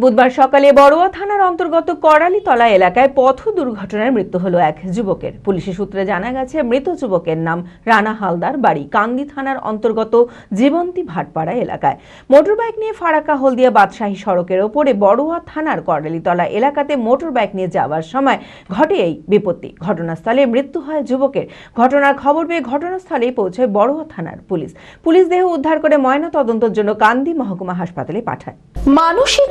বুধবার সকালে বড়ুয়া থানার অন্তর্গত করালীতলা এলাকায় পথ দুর্ঘটনায় মৃত্যু হলো এক যুবকের। পুলিশের সূত্রে জানা গেছে, মৃত যুবকের নাম রানা হালদার বাড়ি, কান্দি থানার অন্তর্গত জীবন্তী ভাটপাড়া এলাকায়। মোটরবাইক নিয়ে ফারাক্কা হলদিয়া বাদশাহী সড়কের ওপরে বড়ুয়া থানার করালীতলা এলাকাতে মোটরবাইক নিয়ে যাওয়ার সময় ঘটে এই বিপত্তি। ঘটনাস্থলে মৃত্যু হয় যুবকের। ঘটনার খবর পেয়ে ঘটনাস্থলেই পৌঁছায় বড়ুয়া থানার পুলিশ। পুলিশ দেহ উদ্ধার করে ময়না তদন্তের জন্য কান্দি মহকুমা হাসপাতালে পাঠায়। মানসিক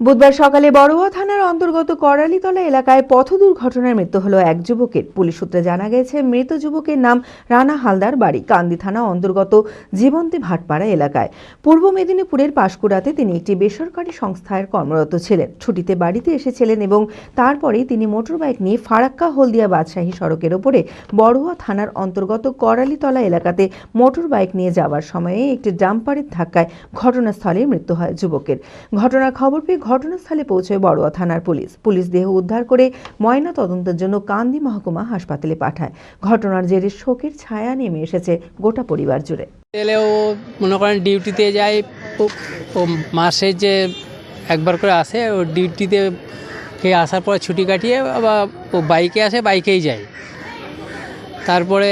বুধবার সকালে বড়ুয়া থানার অন্তর্গত করালীতলা এলাকায় পথ দুর্ঘটনায় মৃত্যু হলো এক যুবকের। পুলিশ সূত্রে জানা গেছে, মৃত যুবকের নাম রানা হালদার বাড়ি, কান্দি থানা অন্তর্গত জীবন্তী ভাটপাড়া এলাকায়। পূর্ব মেদিনীপুরের পাঁশকুড়াতে তিনি একটি বেসরকারি সংস্থায় কর্মরত ছিলেন। ছুটিতে বাড়িতে এসেছিলেন এবং তারপরেই তিনি মোটরবাইক নিয়ে ফারাক্কা হলদিয়া বাদশাহী সড়কের ওপরে বড়ুয়া থানার অন্তর্গত করালিতলা এলাকাতে মোটরবাইক নিয়ে যাওয়ার সময়ে একটি ডাম্পারের ধাক্কায় ঘটনাস্থলে মৃত্যু হয় যুবকের। ঘটনার খবর পেয়ে ঘটনাস্থলে পৌঁছয় বড়ুয়া থানার পুলিশ। পুলিশ দেহ উদ্ধার করে ময়না তদন্তের জন্য কান্দি মহকুমা হাসপাতালে পাঠায়। ঘটনার জেরে শোকের ছায়া নেমে এসেছে গোটা পরিবার জুড়ে। এলে ও মনে করেন ডিউটিতে যায় মাসে যে একবার করে আসে, ও ডিউটিতে খেয়ে আসার পর ছুটি কাটিয়ে আবার ও বাইকে আসে, বাইকেই যায়। তারপরে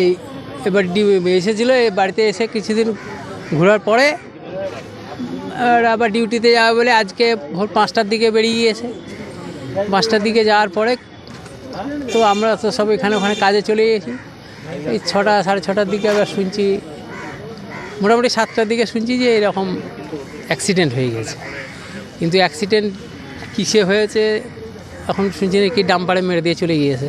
এই এবার ডিউ, এসেছিল এই বাড়িতে এসে কিছুদিন ঘোরার পরে আর আবার ডিউটিতে যাবে বলে আজকে ভোর পাঁচটার দিকে বেরিয়ে গিয়েছে। পাঁচটার দিকে যাওয়ার পরে তো আমরা তো সব এখানে ওখানে কাজে চলে গেছি। এই ছটা, সাড়ে ছটার দিকে আবার শুনছি, মোটামুটি সাতটার দিকে শুনছি যে এরকম অ্যাক্সিডেন্ট হয়ে গেছে। কিন্তু অ্যাক্সিডেন্ট কিসে হয়েছে এখন শুনছি নাকি ডাম্পারে মেরে দিয়ে চলে গিয়েছে।